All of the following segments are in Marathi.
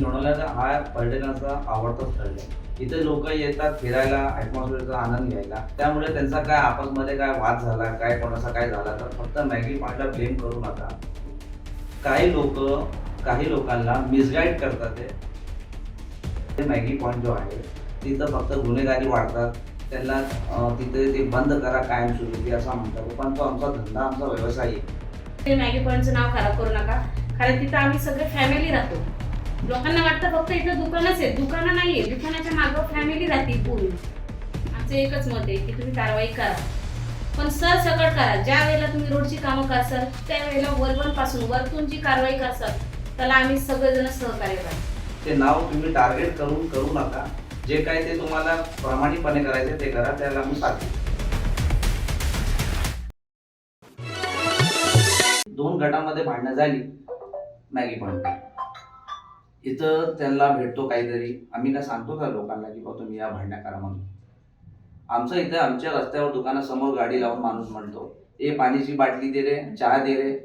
लोणावळ्याचा हा पर्यटनाचा आवडता स्थळ आहे. इथे लोक येतात फिरायला ॲटमॉस्फिअरचा आनंद घ्यायला. त्यामुळे त्यांचा काय आपसमध्ये काय वाद झाला काय कोणाचा काय झाला तर फक्त मॅगी पॉईंटला ब्लेम करू नका. काही लोक काही लोकांना मिसगाईड करतात ते. ते मॅगी पॉईंट जो आहे तिथं फक्त गुन्हेगारी वाढतात. त्यांना तिथे ते बंद करा कायमस्वरूपी असं म्हणतात. पण तो आमचा धंदा आमचा व्यवसाय आहे. ते मॅगी पॉईंटचं नाव खराब करू नका. कारण तिथं आम्ही सगळे फॅमिली राहतो. लोकांना वाटतं फक्त इथं दुकानच आहे दुकानं नाही आहे दुकानाच्या मागं फॅमिली राहते पूर्ण. आमचं एकच मत आहे की तुम्ही कारवाई करा. पण सर सकट करा. ज्या वेळेला तुम्ही रोडची कामं करसाल त्यावेळेला वरवणपासून वरतून जी कारवाई करसाल त्याला आम्ही सगळेजण सहकार्य करा. ते नाव तुम्ही टार्गेट करून करू नका. जे काय ते तुम्हाला प्रामाणिकपणे करायचे ते करा त्याला आम्ही साथ दोन गटामध्ये भांडणं झाली मॅगी पॉईंट इथं त्यांना भेटतो काहीतरी. आम्ही काय सांगतो का लोकांना की बा तुम्ही या भांडण्या करा म्हणून आमचं इथं आमच्या रस्त्यावर दुकानासमोर गाडी लावून माणूस म्हणतो ए पाण्याची बाटली दे रे चहा दे रे.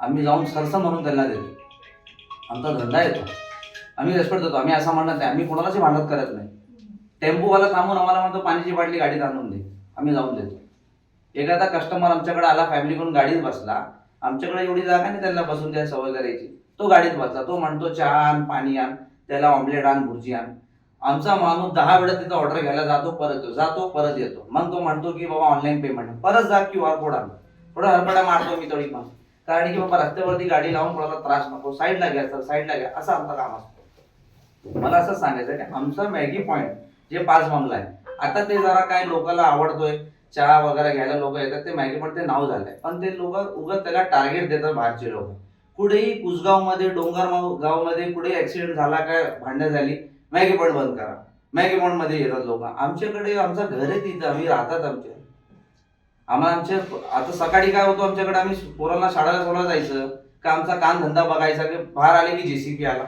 आम्ही जाऊन सरसं म्हणून त्यांना देतो. आमचा धंदा येतो. आम्ही रेस्पेक्ट देतो. आम्ही असं म्हणत नाही. आम्ही कोणालाच भांडत करत नाही. टेम्पोवाला थांबून आम्हाला म्हणतो पाण्याची बाटली गाडीत आणून दे. आम्ही जाऊन देतो. एखादा कस्टमर आमच्याकडे आला फॅमिलीकडून गाडीत बसला. आमच्याकडे एवढी जागा नाही त्यांना बसून द्या सवय करायची. तो गाडीत बसला. तो म्हणतो चहा आण पाणी आण त्याला ऑमलेट आण भुर्जी आण. आमचा माणूस दहा वेळा तिथं ऑर्डर घ्यायला जातो परत येतो. जातो परत येतो. मग तो म्हणतो की बाबा ऑनलाईन पेमेंट परत जा क्यू आर कोड आण थोडं हरपडा मारतो मी थोडी पण. कारण की बाबा रस्त्यावरती गाडी लावून कोणाला त्रास नको. साईडला घ्या सर साईडला घ्या. असं आमचं काम असतं. मला असं सांगायचं आहे की आमचा मॅगी पॉईंट जे पाच बंगला आहे. आता ते जरा काय लोकांना आवडतोय. चहा वगैरे घ्यायला लोक येतात. ते मॅगी पॉईंट ते नाव झालंय. पण ते लोक उगत त्याला टार्गेट देतात बाहेरचे लोक. कुठेही कुसगावमध्ये डोंगर गावमध्ये कुठे ऍक्सिडेंट झाला काय भांडण झाली मॅगी पण बंद करा. मॅगी पॉईंटमध्ये येतात लोक. आमच्याकडे आमचं घर आहे तिथं. आम्ही राहतात आमच्या आम्हाला आमच्या आता सकाळी काय होतं आमच्याकडे? आम्ही पोरांना शाळेला सोडा जायचं. का आमचा काम धंदा बघायचा की बाहेर आले की जेसीपी आला.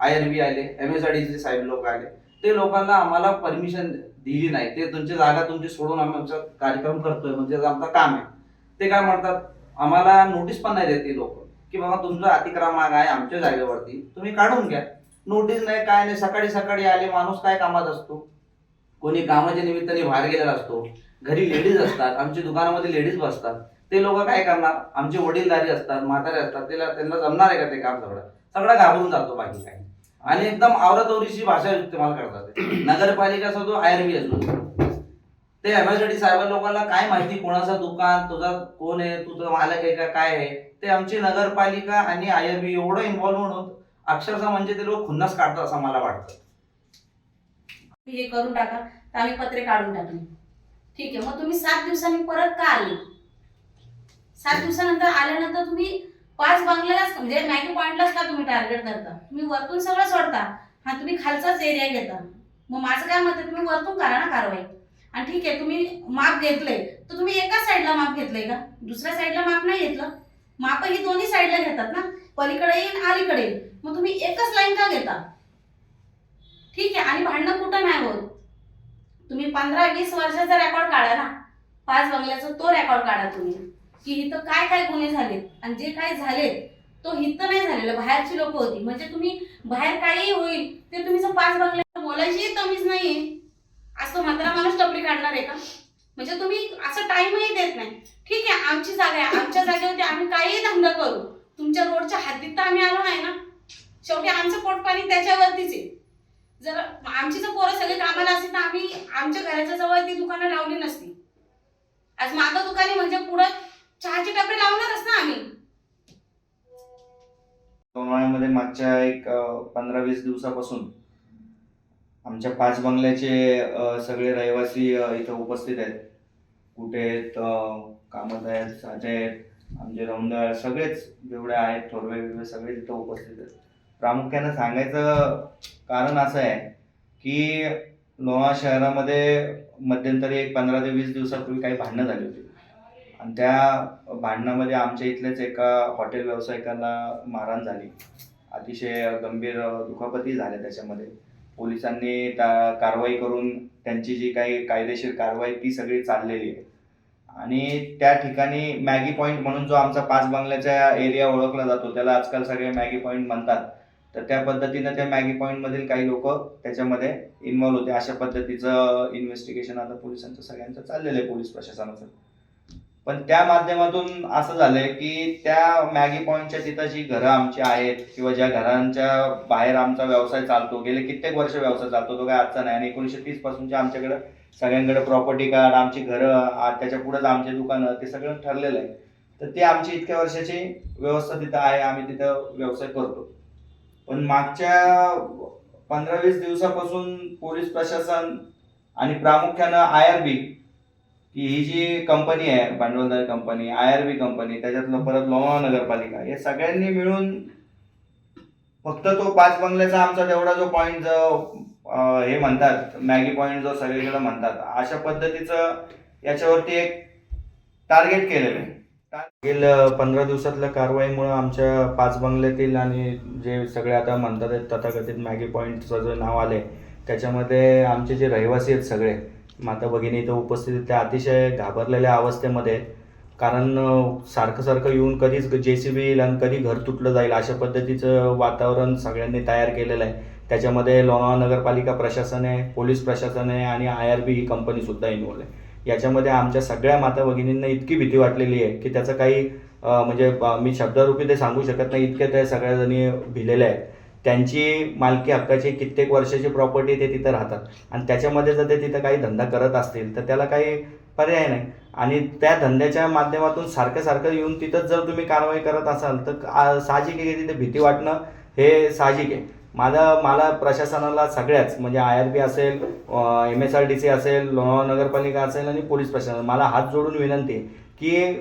आय आर बी आले. एम एस आय डी साहेब लोक आले. ते लोकांना आम्हाला परमिशन दिली नाही. ते तुमची जागा तुमची सोडून आम्ही आमचा कार्यक्रम करतोय. म्हणजे आमचं काम आहे. ते काय म्हणतात? आम्हाला नोटीस पण नाही देत ते लोक. की बाबा तुमचा अतिक्रमण आहे आमच्या जागेवरती. तुम्ही काढून घ्या. नोटीस नाही काय नाही सकाळी सकाळी आले माणूस काय कामात असतो? कोणी कामाच्या निमित्ताने बाहेर गेलेला असतो. घरी लेडीज असतात आमच्या दुकानामध्ये लेडीज बसतात. ते लोक काय करणार? आमचे वडीलधारी असतात म्हातारे असतात त्याला त्यांना जमणार आहे का ते काम सगळं? सगळं घाबरून जातो बाकी काही. आणि एकदम आवरतवरीची भाषा इस्तेमाल करतात नगरपालिका असो तो असतो असो. ते एमएसडी साहेब लोकांना काय माहिती कोणाचं दुकान तुझा कोण आहे तुझं मालक आहे का काय आहे? ते आमची नगरपालिका आणि आयरबी एवढं इन्व्हॉल्व होऊन अक्षरशः म्हणजे ते लोक खुन्नस काढतात असं मला वाटतं. हे करून टाका तर आम्ही पत्रे काढून टाकली ठीक आहे मग तुम्ही सात दिवसांनी परत का आले? सात दिवसानंतर आल्यानंतर तुम्ही पाच बंगल्यालाच म्हणजे मॅगी पॉईंटलाच का तुम्ही टार्गेट करता तुम्ही वरतून सगळं सोडता. हा तुम्ही खालचाच एरिया घेता. मग माझं काय मत तुम्ही वरतून करा ना कारवाई. आणि ठीक आहे तुम्ही माप घेतलंय तर तुम्ही एका साईडला माप घेतलंय का? दुसऱ्या साईडला माप नाही घेतलं. माप ही दोन्ही साईडला घेतात ना? पलीकडे येईल अलीकडे येईल मग तुम्ही एकच लाईन का घेता? ठीक आहे आणि भांडणं कुठं नाही होत? तुम्ही पंधरा वीस वर्षाचा रेकॉर्ड काढा ना. पाच बंगल्याचा तो रेकॉर्ड काढा तुम्ही. की इथं काय काय गुन्हे झालेत आणि जे काय झालेत तो हिथं नाही झालेलं. बाहेरची लोक होती. म्हणजे तुम्ही बाहेर काही होईल ते तुम्ही जर पाच बंगल्या बोलायची तमीच आज असं मात्र माणूस टपरी काढणार आहे का? म्हणजे तुम्ही असं टाइमही देत नाही. ठीक आहे आमची जागा आहे. आमच्या जागेवरती आम्ही काहीही धंदा करू. तुमच्या रोडच्या हद्दीत तर आम्ही आलो नाही ना. शेवटी आमचं पोटपाणी त्याच्यावरतीच आहे. जर आमची जर पोरं सगळे कामाला असतील तर आम्ही आमच्या घराच्या जवळ ती दुकानं लावली नसती. आज मागं दुकाने म्हणजे पुढं चहाची टपरी लावणारच ना आम्ही. उन्हाळ्यामध्ये मागच्या एक पंधरा वीस दिवसापासून आमच्या पाच बंगल्याचे सगळे रहिवासी इथं उपस्थित आहेत. कुठे आहेत कामत आहेत साजे आहेत आमचे रौंदळ सगळेच जेवढे आहेत थोरवे बिरवे सगळे तिथं उपस्थित आहेत. प्रामुख्यानं सांगायचं कारण असं आहे की लोहा शहरामध्ये मध्यंतरी एक पंधरा ते वीस दिवसापूर्वी काही भांडणं झाली होती. आणि त्या भांडणामध्ये आमच्या इथल्याच एका हॉटेल व्यावसायिकांना मारहाण झाली. अतिशय गंभीर दुखापती झाल्या त्याच्यामध्ये. पोलिसांनी त्या कारवाई करून त्यांची जी काही कायदेशीर कारवाई ती सगळी चाललेली आहे. आणि त्या ठिकाणी मॅगी पॉईंट म्हणून जो आमचा पाच बंगल्याचा एरिया ओळखला जातो त्याला आजकाल सगळे मॅगी पॉईंट म्हणतात. तर त्या पद्धतीनं त्या मॅगी पॉईंटमधील काही लोक त्याच्यामध्ये इन्व्हॉल्व होते. अशा पद्धतीचं इन्व्हेस्टिगेशन आता पोलिसांचं सगळ्यांचं चाललेलं आहे पोलीस प्रशासनाचं. पण त्या माध्यमातून असं झालंय की त्या मॅगी पॉईंटच्या तिथं जी घरं आमची आहेत किंवा ज्या घरांच्या बाहेर आमचा व्यवसाय चालतो गेले कित्येक वर्ष व्यवसाय चालतो तो काय आजचा नाही आणि एकोणीसशे तीस पासूनचे आमच्याकडे सगळ्यांकडे प्रॉपर्टी कार्ड आमची घरं त्याच्या पुढेच आमचे दुकानं ते सगळं ठरलेलं आहे. तर ते आमची इतक्या वर्षाची व्यवस्था तिथं आहे आम्ही तिथं व्यवसाय करतो. पण मागच्या पंधरा वीस दिवसापासून पोलीस प्रशासन आणि प्रामुख्यानं आय आर बी की ही जी कंपनी आहे भांडवलदार company I R B company त्याच्यातलं परत लोणावळा नगरपालिका हे सगळ्यांनी मिळून फक्त तो पाच बंगल्याचा आमचा तेवढा जो पॉईंट जो हे म्हणतात मॅगी पॉईंट जो सगळीकडे म्हणतात अशा पद्धतीचं याच्यावरती एक टार्गेट केलेलं आहे. मागील पंधरा दिवसातल्या कारवाईमुळे आमच्या पाच बंगल्यातील आणि जे सगळे आता म्हणतात तथाकथित मॅगी पॉईंटचं जे नाव आले त्याच्यामध्ये आमचे जे रहिवासी आहेत सगळे माता भगिनी इथं उपस्थित त्या अतिशय घाबरलेल्या अवस्थेमध्ये कारण सारखं सारखं येऊन कधीच जे सी बी येईल आणि कधी घर तुटलं जाईल अशा पद्धतीचं वातावरण सगळ्यांनी तयार केलेलं आहे. त्याच्यामध्ये लोणावळा नगरपालिका प्रशासन आहे पोलीस प्रशासन आहे आणि आय आर बी ही कंपनीसुद्धा इन्वॉल्व आहे. याच्यामध्ये आमच्या सगळ्या माता भगिनींना इतकी भीती वाटलेली आहे की त्याचं काही म्हणजे मी शब्दरूपी ते सांगू शकत नाही इतके त्या सगळ्या जणी भिलेल्या आहेत. त्यांची मालकी हक्काची कित्येक वर्षाची प्रॉपर्टी ते तिथं राहतात. आणि त्याच्यामध्ये जर ते तिथं काही धंदा करत असतील तर त्याला काही पर्याय नाही. आणि त्या धंद्याच्या माध्यमातून सारखं सारखं येऊन तिथंच जर तुम्ही कारवाई करत असाल तर साहजिक आहे की तिथे भीती वाटणं? हे साहजिक आहे. माझा मला प्रशासनाला सगळ्याच म्हणजे आय आर बी असेल M S R D C असेल लोणावळा नगरपालिका असेल आणि पोलीस प्रशासन मला हात जोडून विनंती आहे की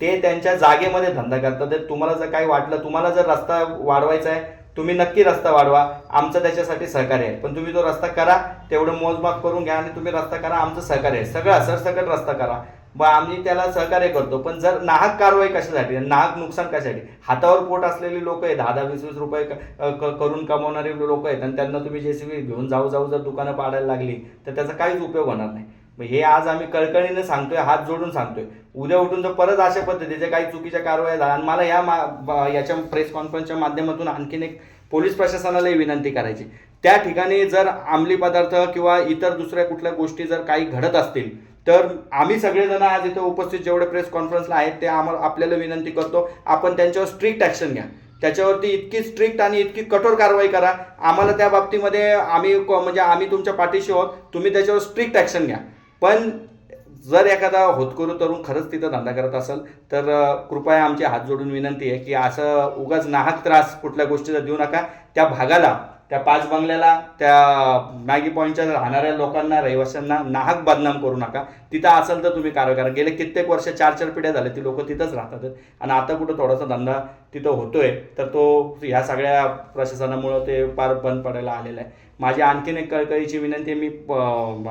ते त्यांच्या जागेमध्ये धंदा करतात. तर तुम्हाला जर काही वाटलं तुम्हाला जर रस्ता वाढवायचा आहे तुम्ही नक्की रस्ता वाढवा आमचं त्याच्यासाठी सहकार्य आहे. पण तुम्ही तो रस्ता करा तेवढं मोजमाप करून घ्या आणि तुम्ही रस्ता करा आमचं सहकार्य आहे. सगळा सरसकट रस्ता करा. व आम्ही त्याला सहकार्य करतो. पण जर नाहक कारवाई कशासाठी? नाहक नुकसान कशासाठी? हातावर पोट असलेली लोक आहेत दहा दहा वीस वीस रुपये क- करून कमावणारे लोक आहेत आणि त्यांना तुम्ही जेसीबी घेऊन जाऊ जाऊ जर दुकानं पाडायला लागली तर त्याचा काहीच उपयोग होणार नाही. मग हे आज आम्ही कळकळीनं सांगतोय हात जोडून सांगतोय. उद्या उठून जर परत अशा पद्धतीच्या काही चुकीच्या कारवाया झाल्या. आणि मला या मा- याच्या प्रेस कॉन्फरन्सच्या माध्यमातून आणखीन एक पोलीस प्रशासनालाही विनंती करायची. त्या ठिकाणी जर अंमली पदार्थ किंवा इतर दुसऱ्या कुठल्या गोष्टी जर काही घडत असतील तर आम्ही सगळेजण आज इथे उपस्थित जेवढे प्रेस कॉन्फरन्सला आहेत ते आम्हाला आपल्याला विनंती करतो आपण त्यांच्यावर स्ट्रिक्ट ॲक्शन घ्या. त्याच्यावरती इतकी स्ट्रिक्ट आणि इतकी कठोर कारवाई करा. आम्हाला त्या बाबतीमध्ये आम्ही म्हणजे आम्ही तुमच्या पाठीशी आहोत तुम्ही त्याच्यावर स्ट्रिक्ट ॲक्शन घ्या. पण जर एखादा होतकरू तरुण खरंच तिथं धंदा करत असेल तर कृपया आमची हात जोडून विनंती आहे की असं उगाच नाहक त्रास कुठल्या गोष्टीचा देऊ नका. त्या भागाला त्या पाच बंगल्याला त्या मॅगी पॉईंटच्या राहणाऱ्या लोकांना रहिवाशांना नाहक बदनाम करू नका. तिथं असेल तर तुम्ही कारवाई करा. गेले कित्येक वर्ष चार चार पिढ्या झाल्या ती लोक तिथंच राहतात. आणि आता कुठं थोडासा धंदा तिथं होतोय तर तो ह्या सगळ्या प्रशासनामुळं ते फार बंद पडायला आलेलं आहे. माझी आणखीन एक कळकळीची विनंती आहे मी प-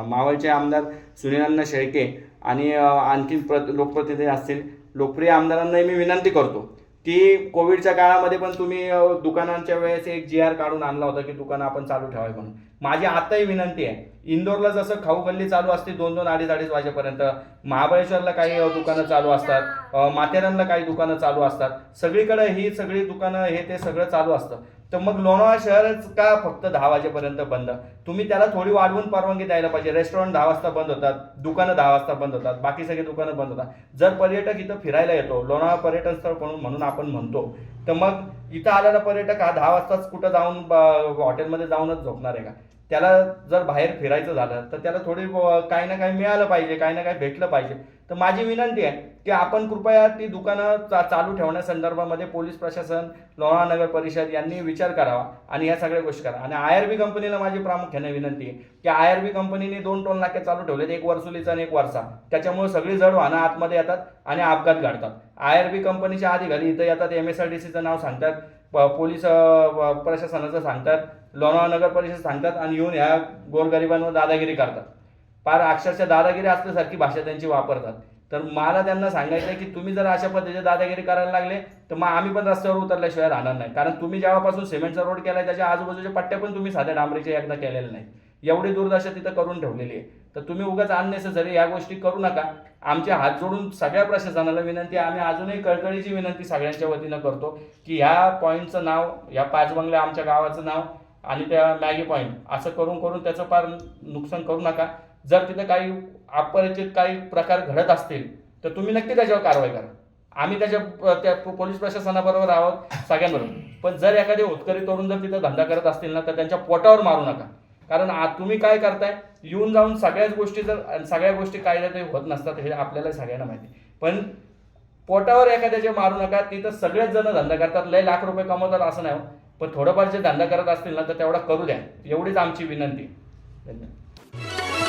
मावळचे आमदार सुनीलांना शेळके आणि आणखीन प्र लोकप्रतिनिधी असतील लोकप्रिय आमदारांनाही मी विनंती करतो. की कोविडच्या काळामध्ये पण तुम्ही दुकानांच्या वेळेस एक जी आर काढून आणला होता की दुकानं आपण चालू ठेवावी म्हणून. माझी आताही विनंती आहे. इंदोरला जसं खाऊ गल्ली चालू असते दोन दोन अडीच अडीच वाजेपर्यंत. महाबळेश्वरला काही दुकानं चालू असतात. माथेरानला काही दुकानं चालू असतात. सगळीकडे ही सगळी दुकानं हे ते सगळं चालू असतं. तर मग लोणावळा शहरच का फक्त दहा वाजेपर्यंत बंद? तुम्ही त्याला थोडी वाढवून परवानगी द्यायला पाहिजे. रेस्टॉरंट दहा वाजता बंद होतात दुकानं दहा वाजता बंद होतात बाकी सगळे दुकानं बंद होतात. जर पर्यटक इथं फिरायला येतो लोणावळा पर्यटन स्थळ म्हणून म्हणून आपण म्हणतो तर मग इथं आलेला पर्यटक हा दहा वाजताच कुठं जाऊन हॉटेलमध्ये जाऊनच झोपणार आहे का? त्याला जर बाहेर फिरायचं झालं तर त्याला थोडी काही ना काही मिळालं पाहिजे काही ना काही भेटलं पाहिजे. तर माझी विनंती आहे की आपण कृपया ती दुकानं चा चालू ठेवण्यासंदर्भामध्ये पोलीस प्रशासन लोणावळा नगर परिषद यांनी विचार करावा आणि या सगळ्या गोष्टी करा. आणि आय आर बी कंपनीला माझी प्रामुख्याने विनंती आहे की आय आर बी कंपनीने दोन टोल नाके चालू ठेवलेत एक वर्सुलीचा आणि एक वरसा. त्याच्यामुळे सगळी जड वाहनं आतमध्ये येतात आणि अपघात घडतात. आय आर बी कंपनीच्या अधिकारी इथं येतात एम एस आर डी सीचं नाव सांगतात प- पोलीस प्रशासनाचं सांगतात लोणावळा नगर परिषद सांगतात आणि येऊन ह्या गोरगरिबांवर दादागिरी करतात. फार अक्षरशः दादागिरी असल्यासारखी भाषा त्यांची वापरतात. तर मला त्यांना सांगायचं आहे की तुम्ही जर अशा पद्धतीने दादागिरी करायला लागले तर मग आम्ही पण रस्त्यावर उतरल्याशिवाय राहणार नाही. कारण तुम्ही जेव्हापासून सिमेंटचा रोड केलाय त्याच्या आजूबाजूच्या पट्ट्या पण तुम्ही साध्या डांबरीच्या एकदा केलेल्या नाही एवढी दुर्दशा तिथं करून ठेवलेली आहे. तर तुम्ही उगाच अननेसेसरी या गोष्टी करू नका. आमचे हात जोडून सगळ्या प्रशासनाला विनंती आम्ही अजूनही कळकळीची विनंती सगळ्यांच्या वतीनं करतो की ह्या पॉईंटचं नाव या पाच बंगल्या आमच्या गावाचं नाव आणि त्या मॅगी पॉईंट असं करून करून त्याचं फार नुकसान करू नका. जर तिथं काही अपरिचित काही प्रकार घडत असतील तर तुम्ही नक्की त्याच्यावर कारवाई करा. आम्ही त्याच्या त्या पोलीस प्रशासनाबरोबर आहोत सगळ्यांबरोबर. पण जर एखादे होतकरी तरुण जर तिथं धंदा करत असतील ना तर त्यांच्या पोटावर मारू नका. कारण आ तुम्ही काय करताय येऊन जाऊन सगळ्याच गोष्टी जर सगळ्या गोष्टी कायद्यात होत नसतात हे आपल्याला सगळ्यांना माहिती पण पोटावर एखाद्याचे मारू नका तिथं सगळेच जण धंदा करतात लय लाख रुपये कमवतात असं नाही हो. पण थोडंफार जे धंदा करत असतील ना तर तेवढा करू द्या. एवढीच आमची विनंती धन्यवाद.